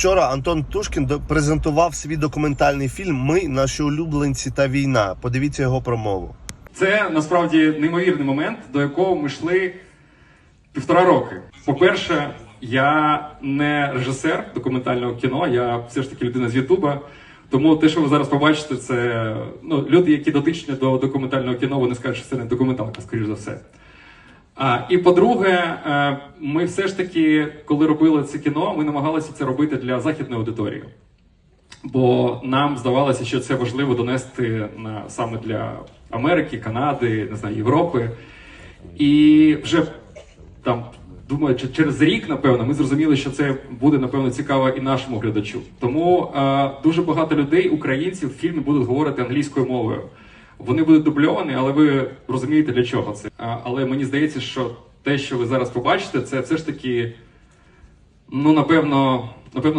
Вчора Антон Тушкін презентував свій документальний фільм Ми наші улюбленці та війна. Подивіться його промову. Це насправді неймовірний момент, до якого ми йшли півтора роки. По-перше, я не режисер документального кіно, я все ж таки людина з Ютуба. Тому те, що ви зараз побачите, це ну, люди, які дотичні до документального кіно, вони скажуть, що це не документалка, скоріш за все. І по-друге, е, ми все ж таки, коли робили це кіно, ми намагалися це робити для західної аудиторії. Бо нам здавалося, що це важливо донести на саме для Америки, Канади, не знаю, Європи. І вже там, думаю, через рік, напевно, ми зрозуміли, що це буде напевно цікаво і нашому глядачу. Тому е, дуже багато людей, українців, в фільмі будуть говорити англійською мовою. Вони будуть дубльовані, але ви розумієте для чого це. Але мені здається, що те, що ви зараз побачите, це все ж таки, ну напевно, напевно,